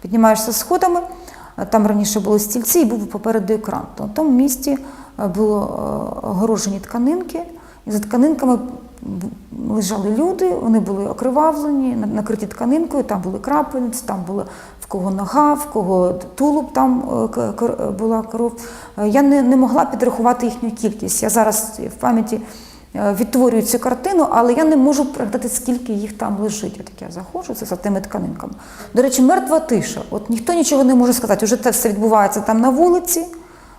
Піднімаєшся сходами, там раніше були стільці і був попереду екран. В тому місці е, було е, огорожені тканинки, і за тканинками лежали люди, вони були окривавлені, накриті тканинкою, там були крапельниці, там були в кого нога, в кого тулуб там е, була кров. Е, Я не, не могла підрахувати їхню кількість. Я зараз в пам'яті е, відтворюю цю картину, але я не можу пригадати, скільки їх там лежить. Я так я заходжу, це за тими тканинками. До речі, мертва тиша. От ніхто нічого не може сказати. Уже це все відбувається там на вулиці.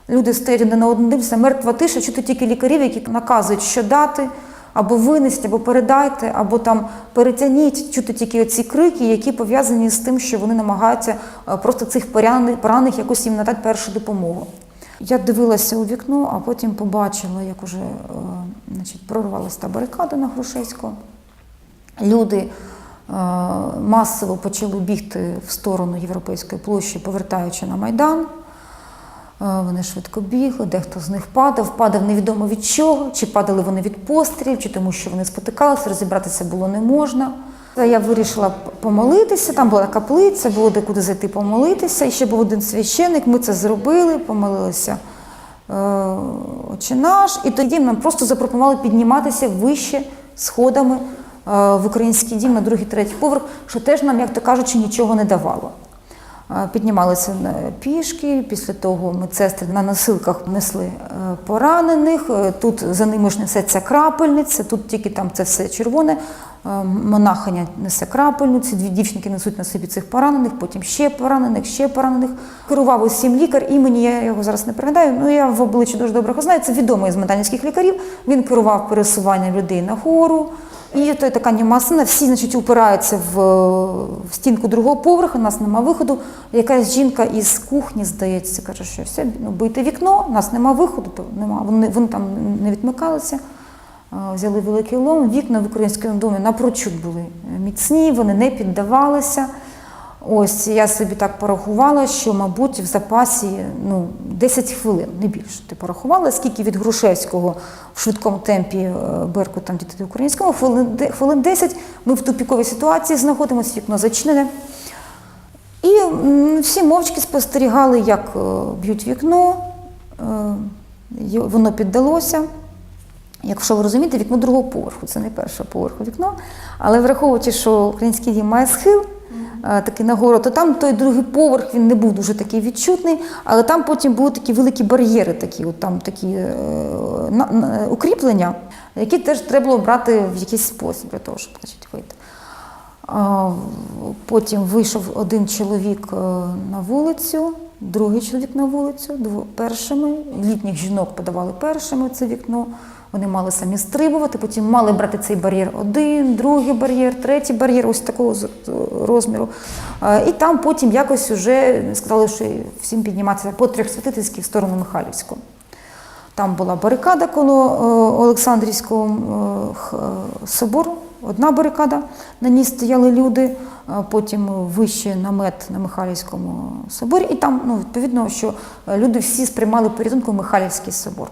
Люди стоять один на один, дивляться, мертва тиша, чути тільки лікарів, які наказують, що дати, або винести, або передайте, або там перетягніть, чути тільки оці крики, які пов'язані з тим, що вони намагаються е, просто цих поранених якось їм надати першу допомогу. Я дивилася у вікно, а потім побачила, як уже е, значить, прорвалася та барикада на Грушевського. Люди е, масово почали бігти в сторону Європейської площі, повертаючи на Майдан. Е, Вони швидко бігли, дехто з них падав, падав невідомо від чого, чи падали вони від пострілів, чи тому, що вони спотикалися, розібратися було не можна. Та Я вирішила помолитися, там була каплиця, було де куди зайти помолитися. І ще був один священик, ми це зробили, помолилися е, Отче наш. І тоді нам просто запропонували підніматися вище сходами е, в український дім на другий, третій поверх, що теж нам, як то кажучи, нічого не давало. Е, Піднімалися пішки, після того медсестри на носилках несли е, поранених. Е, Тут за ними ж несеться крапельниця, тут тільки там це все червоне. Е, Монахиня несе крапельницю, дві дівчинки несуть на собі цих поранених, потім ще поранених, ще поранених. Керував усім лікар імені, я його зараз не пригадаю, ну я в обличчі дуже добре його знаю. Це відомий з меданівських лікарів. Він керував пересуванням людей на гору. І то така німасина, всі значить, упираються в, в стінку другого поверху, нас нема виходу. Якась жінка із кухні, здається, каже, що все, ну, бийте вікно, нас нема виходу, то нема. Вони, вони там не відмикалися. А, Взяли великий лом, вікна в українському домі напрочуд були міцні, вони не піддавалися. Ось я собі так порахувала, що, мабуть, в запасі ну, 10 хвилин, не більше. Ти порахувала, скільки від Грушевського в швидкому темпі е, Беркут там діти українському, хвилин, хвилин 10 ми в тупіковій ситуації знаходимося, вікно зачинене. І всі мовчки спостерігали, як е, б'ють вікно, е, воно піддалося. Якщо ви розумієте, вікно другого поверху, це не першого поверху вікно. Але враховуючи, що український дім має схил, е, такий нагору, то там той другий поверх він не був дуже такий відчутний, але там потім були такі великі бар'єри, такі, от там такі е, на, на- укріплення, які теж треба було брати в якийсь спосіб для того, щоб значить, вийти. А, Потім вийшов один чоловік е, на вулицю, другий чоловік на вулицю, першими. Літніх жінок подавали першими це вікно. Вони мали самі стрибувати, потім мали брати цей бар'єр один, другий бар'єр, третій бар'єр, ось такого розміру. І там потім якось вже сказали, що всім підніматися по Трьохсвятительській в сторону Михайлівського. Там була барикада коло е, Олександрівського е, е, собору, одна барикада, на ній стояли люди, потім вище намет на Михайлівському соборі, і там, ну, відповідно, що люди всі сприймали порятунку Михайлівський собор.